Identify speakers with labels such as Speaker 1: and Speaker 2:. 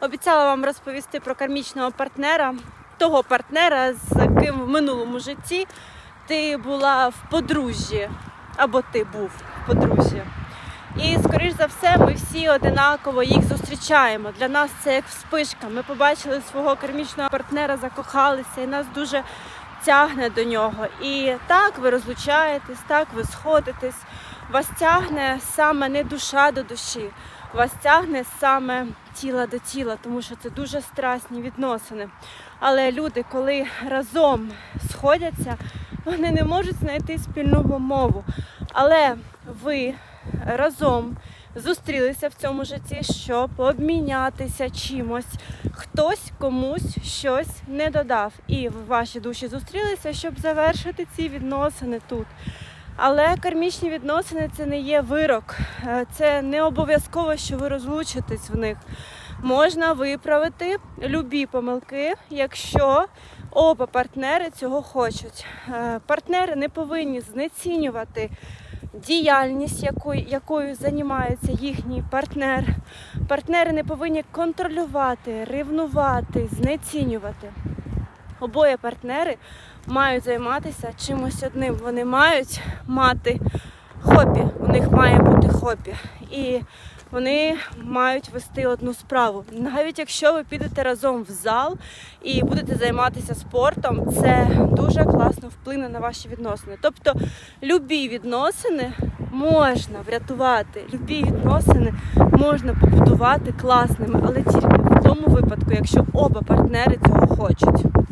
Speaker 1: Обіцяла вам розповісти про кармічного партнера, того партнера, з ким в минулому житті ти була в подружжі, або ти був в подружжі. І, скоріш за все, ми всі одинаково їх зустрічаємо. Для нас це як вспишка. Ми побачили свого кармічного партнера, закохалися, і нас дуже тягне до нього. І так ви розлучаєтесь, так ви сходитесь. Вас тягне саме не душа до душі, вас тягне саме тіла до тіла, тому що це дуже страсні відносини. Але люди, коли разом сходяться, вони не можуть знайти спільну мову. Але ви разом зустрілися в цьому житті, щоб обмінятися чимось. Хтось комусь щось не додав. І ваші душі зустрілися, щоб завершити ці відносини тут. Але кармічні відносини це не є вирок, Е, це не обов'язково, що ви розлучитесь в них. Можна виправити любі помилки, якщо оба партнери цього хочуть. Е, Партнери не повинні знецінювати діяльність, якою, якою займається їхній партнер. Партнери не повинні контролювати, ревнувати, знецінювати. Обоє партнери мають займатися чимось одним. Вони мають мати хобі. У них має бути хобі. І вони мають вести одну справу. Навіть якщо ви підете разом в зал і будете займатися спортом, це дуже класно вплине на ваші відносини. Тобто любі відносини можна врятувати, любі відносини можна побудувати класними, але тільки в тому випадку, якщо оба партнери цього хочуть.